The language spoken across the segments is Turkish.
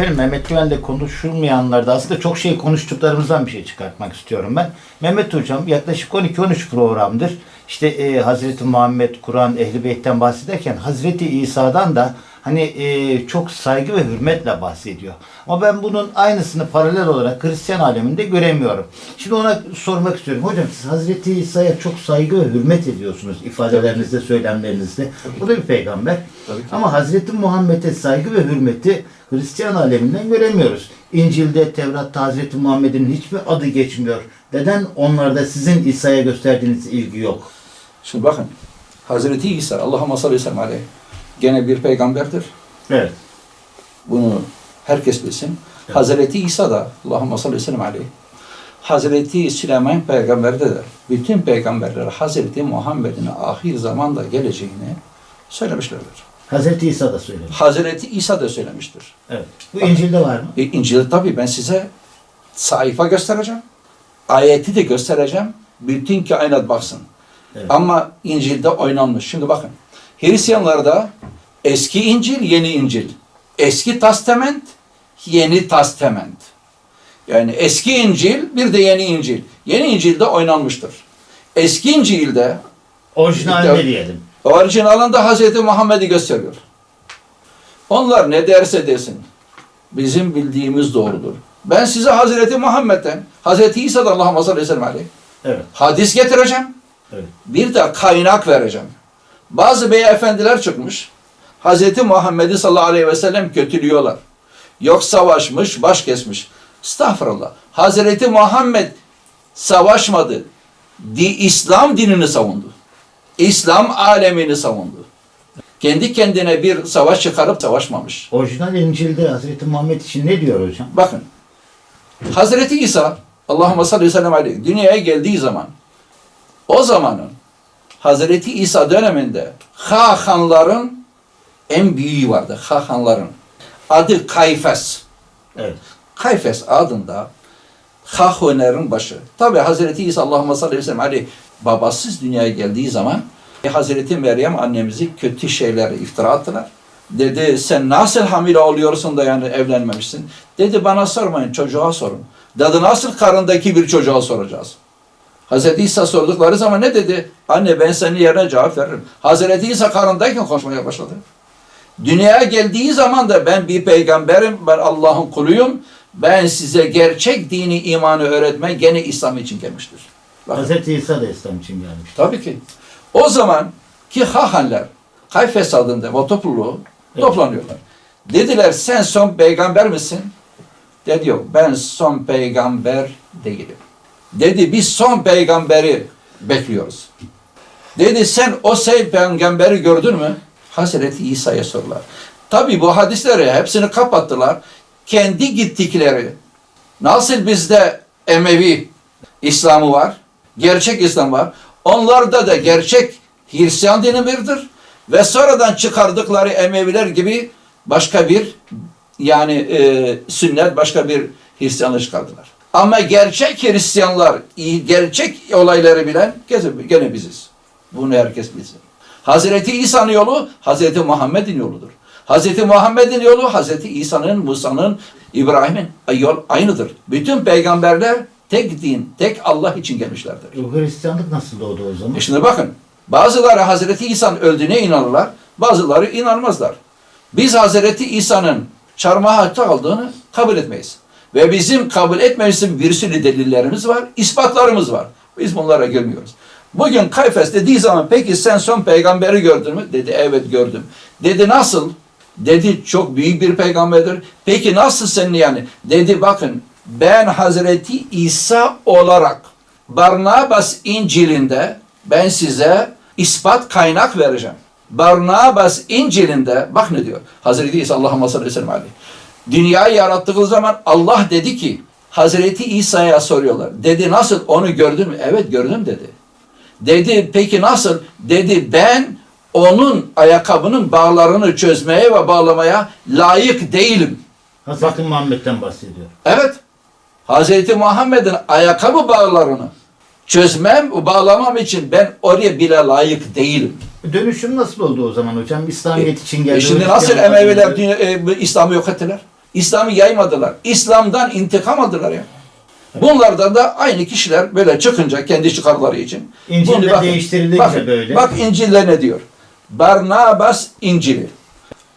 Efendim Mehmet Güven'de konuşulmayanlarda aslında çok şey konuştuklarımızdan bir şey çıkartmak istiyorum ben. Mehmet Hocam yaklaşık 12-13 programdır işte e, Hazreti Muhammed, Kur'an, Ehl-i Beyt'ten bahsederken Hazreti İsa'dan da hani e, çok saygı ve hürmetle bahsediyor. Ama ben bunun aynısını paralel olarak Hristiyan aleminde göremiyorum. Şimdi ona sormak istiyorum. Hocam siz Hazreti İsa'ya çok saygı ve hürmet ediyorsunuz ifadelerinizde, söylemlerinizde. O da bir peygamber. Ama Hazreti Muhammed'e saygı ve hürmeti Hristiyan aleminden göremiyoruz. İncil'de, Tevrat'ta Hazreti Muhammed'in hiçbir adı geçmiyor. Neden onlarda sizin İsa'ya gösterdiğiniz ilgi yok? Şimdi bakın. Hazreti İsa, Allahümme salli ve sellem aleyh. Gene bir peygamberdir. Evet. Bunu herkes bilsin. Evet. Hazreti İsa da Allahümme salli ve sellem aleyh. Hazreti Süleyman peygamberde de bütün peygamberler Hazreti Muhammed'in ahir zamanda geleceğini söylemişlerdir. Hazreti İsa da söyledi. Hazreti İsa da söylemiştir. Evet. Bu İncil'de var mı? E, İncil'de tabii ben size sayfa göstereceğim. Ayeti de göstereceğim. Bütün kainat baksın. Evet. Ama İncil'de oynanmış. Şimdi bakın. Hristiyanlarda eski İncil, yeni İncil. Eski Testament, yeni Testament. Yani eski İncil, bir de yeni İncil. Yeni İncil'de oynanmıştır. Eski İncil'de Orijinalinde diyelim. Orijinalinde Hz. Muhammed'i gösteriyor. Onlar ne derse desin. Bizim bildiğimiz doğrudur. Ben size Hazreti Muhammed'den, Hazreti İsa'dan Allah'ım sallallahu aleyhi ve sellem Evet. hadis getireceğim. Evet. Bir de kaynak vereceğim. Bazı beyefendiler çıkmış. Hazreti Muhammed'i sallallahu aleyhi ve sellem kötülüyorlar. Yok savaşmış, baş kesmiş. Estağfurullah. Hazreti Muhammed savaşmadı. Di, İslam dinini savundu. İslam alemini savundu. Kendi kendine bir savaş çıkarıp savaşmamış. Orijinal İncil'de Hazreti Muhammed için ne diyor hocam? Bakın. Hazreti İsa Allahümme salli ve sellem dünyaya geldiği zaman o zamanın Hazreti İsa döneminde Hahanların en büyüğü vardı. Hahanların. Adı Kayfes. Evet. Kayfes adında Hahoner'in başı. Tabi Hazreti İsa Allahümme salli ve sellem babasız dünyaya geldiği zaman e, Hazreti Meryem annemizi kötü şeyler iftira attılar. Dedi sen nasıl hamile oluyorsun da yani evlenmemişsin. Dedi bana sormayın çocuğa sorun. Dedi nasıl karındaki bir çocuğa soracağız. Hazreti İsa sordukları zaman ne dedi? Anne ben senin yerine cevap veririm. Hazreti İsa karındayken konuşmaya başladı. Dünyaya geldiği zaman da ben bir peygamberim, ben Allah'ın kuluyum. Ben size gerçek dini imanı öğretmen gene İslam için gelmiştir. Bakın. Hazreti İsa da İslam için gelmiş. Tabii ki. O zaman ki Hahanlar Kayfes adında o topluluğu Evet. toplanıyorlar. Dediler sen son peygamber misin? Dedi yok ben son peygamber değilim. Dedi biz son peygamberi bekliyoruz. Dedi sen o şey peygamberi gördün mü? Hazreti İsa'ya sorular. Tabi bu hadisleri hepsini kapattılar. Kendi gittikleri nasıl bizde Emevi İslamı var, gerçek İslam var. Onlarda da gerçek Hristiyan dini birdir. Ve sonradan çıkardıkları Emeviler gibi başka bir yani e, sünnet başka bir Hristiyanlığı çıkardılar. Ama gerçek Hristiyanlar, gerçek olayları bilen gene- biziz. Bunu herkes bilsin. Hazreti İsa'nın yolu Hazreti Muhammed'in yoludur. Hazreti Muhammed'in yolu Hazreti İsa'nın, Musa'nın, İbrahim'in yol aynıdır. Bütün peygamberler tek din, tek Allah için gelmişlerdir. Bu Hristiyanlık nasıl doğdu o zaman? E şimdi bakın, bazıları Hazreti İsa'nın öldüğüne inanırlar, bazıları inanmazlar. Biz Hazreti İsa'nın çarmıha takıldığını kabul etmeyiz. Ve bizim kabul etmemizin bir sürü delillerimiz var, ispatlarımız var. Biz bunlara görmüyoruz. Bugün Kayfes dediği zaman peki sen son peygamberi gördün mü? Dedi evet gördüm. Dedi nasıl? Dedi çok büyük bir peygamberdir. Peki nasıl senin yani? Dedi bakın ben Hazreti İsa olarak Barnabas İncil'inde ben size ispat kaynak vereceğim. Barnabas İncil'inde bak ne diyor. Hazreti İsa Allah'ın sallallahu aleyhi ve sellem. Dünyayı yarattığı zaman Allah dedi ki Hazreti İsa'ya soruyorlar. Dedi nasıl onu gördün mü? Evet gördüm dedi. Dedi peki nasıl? Dedi ben onun ayakkabının bağlarını çözmeye ve bağlamaya layık değilim. Hazreti Muhammed'den bahsediyor. Evet. Hazreti Muhammed'in ayakkabı bağlarını çözmem, bağlamam için ben oraya bile layık değilim. Dönüşüm nasıl oldu o zaman hocam? İslamiyet için geldi. E şimdi nasıl Emeviler dünya- e, İslam'ı yok ettiler? İslam'ı yaymadılar. İslam'dan intikam aldılar ya. Bunlardan da aynı kişiler böyle çıkınca kendi çıkarları için. İncil'de bakın, değiştirildi bakın, böyle. Bak İncil'de ne diyor? Barnabas İncil'i.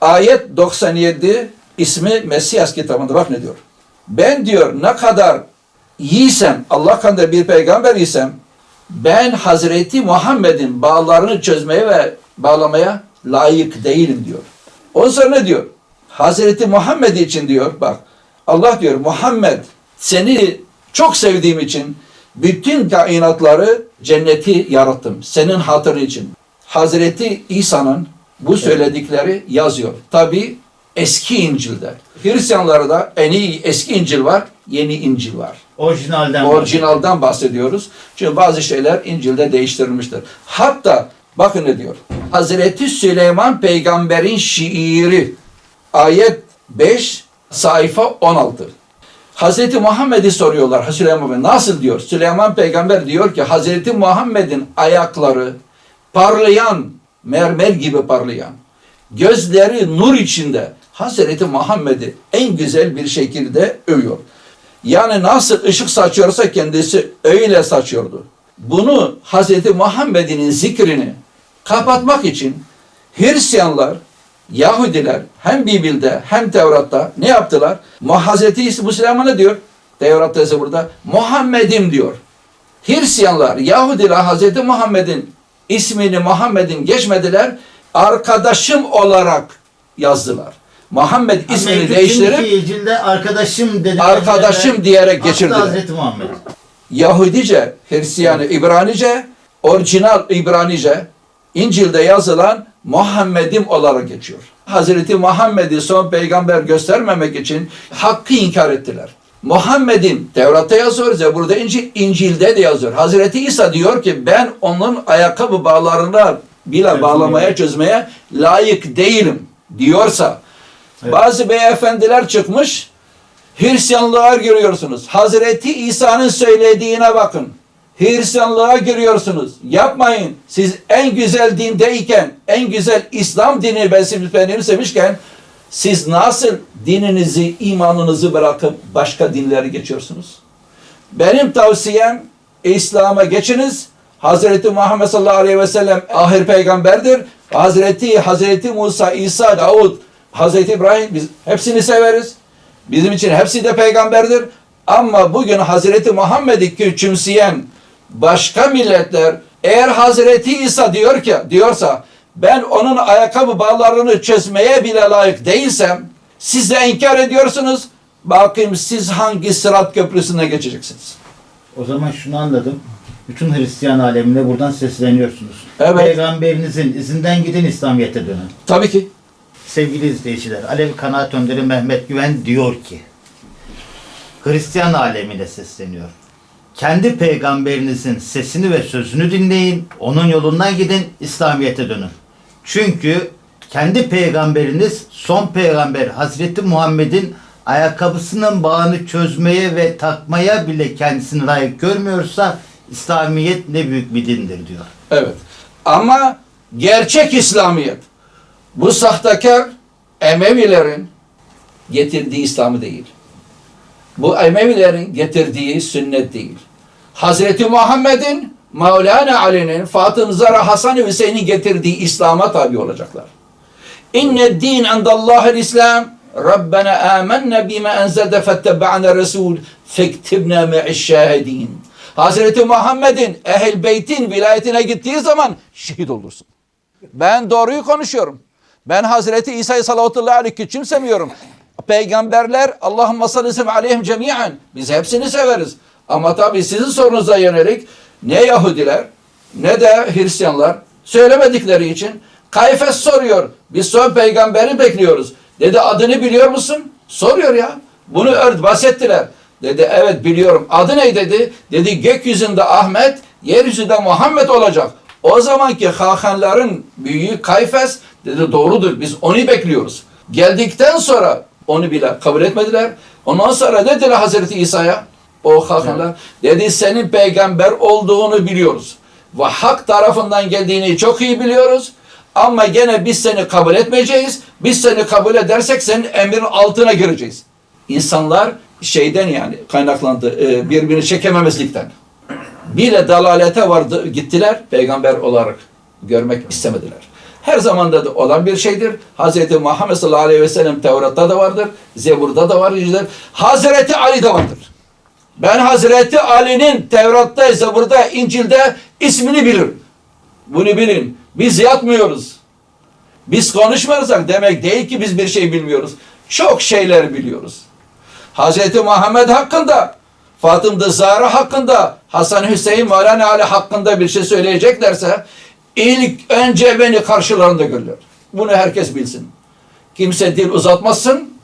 Ayet 97 ismi Mesiyas kitabında bak ne diyor? Ben diyor ne kadar yiysem, Allah kanında bir peygamber isem, ben Hazreti Muhammed'in bağlarını çözmeye ve bağlamaya layık değilim diyor. Ondan sonra ne diyor? Hazreti Muhammed için diyor bak Allah diyor Muhammed seni çok sevdiğim için bütün kainatları cenneti yarattım. Senin hatırın için. Hazreti İsa'nın bu söyledikleri yazıyor. Tabi eski İncil'de. Hristiyanlarda en iyi eski İncil var, yeni İncil var. Orijinalden Orijinaldan bahsediyoruz. Çünkü bazı şeyler İncil'de değiştirilmiştir. Hatta bakın ne diyor. Hazreti Süleyman peygamberin şiiri ayet 5 sayfa 16. Hazreti Muhammed'i soruyorlar. Süleyman Bey nasıl diyor? Süleyman peygamber diyor ki Hazreti Muhammed'in ayakları parlayan, mermer gibi parlayan, gözleri nur içinde Hazreti Muhammed'i en güzel bir şekilde övüyor. Yani nasıl ışık saçıyorsa kendisi öyle saçıyordu. Bunu Hazreti Muhammed'in zikrini kapatmak için Hristiyanlar, Yahudiler hem Bibel'de hem Tevrat'ta ne yaptılar? Hazreti İsa ne diyor? Tevrat'ta ise burada Muhammed'im diyor. Hristiyanlar, Yahudiler Hazreti Muhammed'in ismini Muhammed'in geçmediler. Arkadaşım olarak yazdılar. Muhammed ismini değiştirip İncil'de arkadaşım dedi. arkadaşım diyerek Aslı geçirdiler. Hazreti Muhammed. Yahudice, Hristiyanı, İbranice, orijinal İbranice, İncil'de yazılan Muhammed'im olarak geçiyor. Hazreti Muhammed'i son peygamber göstermemek için hakkı inkar ettiler. Muhammed'im Tevrat'ta yazıyor, Zebur'da İncil, İncil'de de yazıyor. Hazreti İsa diyor ki ben onun ayakkabı bağlarına bile bağlamaya çözmeye layık değilim diyorsa Bazı beyefendiler çıkmış Hristiyanlığa giriyorsunuz. Hazreti İsa'nın söylediğine bakın. Hristiyanlığa giriyorsunuz. Yapmayın. Siz en güzel dindeyken, en güzel İslam dini benimsemişken siz nasıl dininizi, imanınızı bırakıp başka dinlere geçiyorsunuz? Benim tavsiyem İslam'a geçiniz. Hazreti Muhammed sallallahu aleyhi ve sellem ahir peygamberdir. Hazreti Hazreti Musa, İsa, Davud, Hazreti İbrahim biz hepsini severiz. Bizim için hepsi de peygamberdir. Ama bugün Hazreti Muhammed'i küçümseyen başka milletler eğer Hazreti İsa diyor ki diyorsa ben onun ayakkabı bağlarını çözmeye bile layık değilsem siz de inkar ediyorsunuz. Bakayım siz hangi sırat köprüsüne geçeceksiniz? O zaman şunu anladım. Bütün Hristiyan alemine buradan sesleniyorsunuz. Evet. Peygamberinizin izinden gidin İslamiyet'e dönün. Tabii ki. Sevgili izleyiciler, Alevi Kanaat Önderi Mehmet Güven diyor ki, Hristiyan alemine sesleniyor. Kendi peygamberinizin sesini ve sözünü dinleyin, onun yolundan gidin, İslamiyet'e dönün. Çünkü kendi peygamberiniz son peygamber Hazreti Muhammed'in ayakkabısının bağını çözmeye ve takmaya bile kendisini layık görmüyorsa İslamiyet ne büyük bir dindir diyor. Evet. Ama gerçek İslamiyet bu sahtekar Emevilerin getirdiği İslam'ı değil. Bu Emevilerin getirdiği sünnet değil. Hazreti Muhammed'in Mevlana Ali'nin Fatım Zara Hasan ve Hüseyin'in getirdiği İslam'a tabi olacaklar. İnne din endallahil İslam Rabbena amenne bime enzelde fettebba'na resul fektibna me'iş şahidin. Hazreti Muhammed'in ehl beytin vilayetine gittiği zaman şehit olursun. Ben doğruyu konuşuyorum. Ben Hazreti İsa'yı sallallahu aleyhi küçümsemiyorum. Peygamberler Allahümme sallallahu aleyhim cemiyen. Biz hepsini severiz. Ama tabii sizin sorunuza yönelik ne Yahudiler ne de Hristiyanlar söylemedikleri için Kayfes soruyor. Biz son peygamberi bekliyoruz. Dedi adını biliyor musun? Soruyor ya. Bunu ört bahsettiler. Dedi evet biliyorum. Adı ne dedi? Dedi gökyüzünde Ahmet, yeryüzünde Muhammed olacak. O zamanki hakanların büyüğü Kayfes dedi doğrudur biz onu bekliyoruz. Geldikten sonra onu bile kabul etmediler. Ondan sonra dediler Hazreti İsa'ya? O hakanlar. Dedi senin peygamber olduğunu biliyoruz. Ve hak tarafından geldiğini çok iyi biliyoruz. Ama gene biz seni kabul etmeyeceğiz. Biz seni kabul edersek senin emrin altına gireceğiz. İnsanlar şeyden yani kaynaklandı e, birbirini çekememezlikten. Bile dalalete vardı gittiler peygamber olarak görmek istemediler. Her zamanda da olan bir şeydir. Hz. Muhammed sallallahu aleyhi ve sellem Tevrat'ta da vardır. Zebur'da da vardır. Hazreti Ali de vardır. Ben Hazreti Ali'nin Tevrat'ta, Zebur'da, İncil'de ismini bilirim. Bunu bilin. Biz yatmıyoruz. Biz konuşmuyorsak demek değil ki biz bir şey bilmiyoruz. Çok şeyler biliyoruz. Hz. Muhammed hakkında, Fatıma Zahra hakkında, Hasan Hüseyin Mevlana Ali hakkında bir şey söyleyeceklerse ilk önce beni karşılarında görürler. Bunu herkes bilsin. Kimse dil uzatmasın.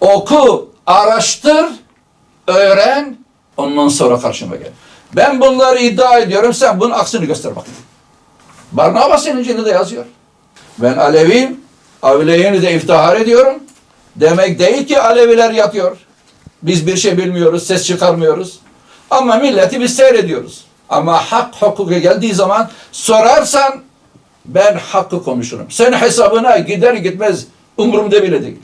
Oku, araştır, öğren, ondan sonra karşıma gel. Ben bunları iddia ediyorum, sen bunun aksini göster bakayım. Barnabas'ın İncil'inde yazıyor. Ben Aleviyim, Alevilerini de iftihar ediyorum. Demek değil ki Aleviler yatıyor. Biz bir şey bilmiyoruz, ses çıkarmıyoruz. Ama milleti biz seyrediyoruz. Ama hak hukuka geldiği zaman sorarsan ben hakkı konuşurum. Sen hesabına gider gitmez umurumda bile değil.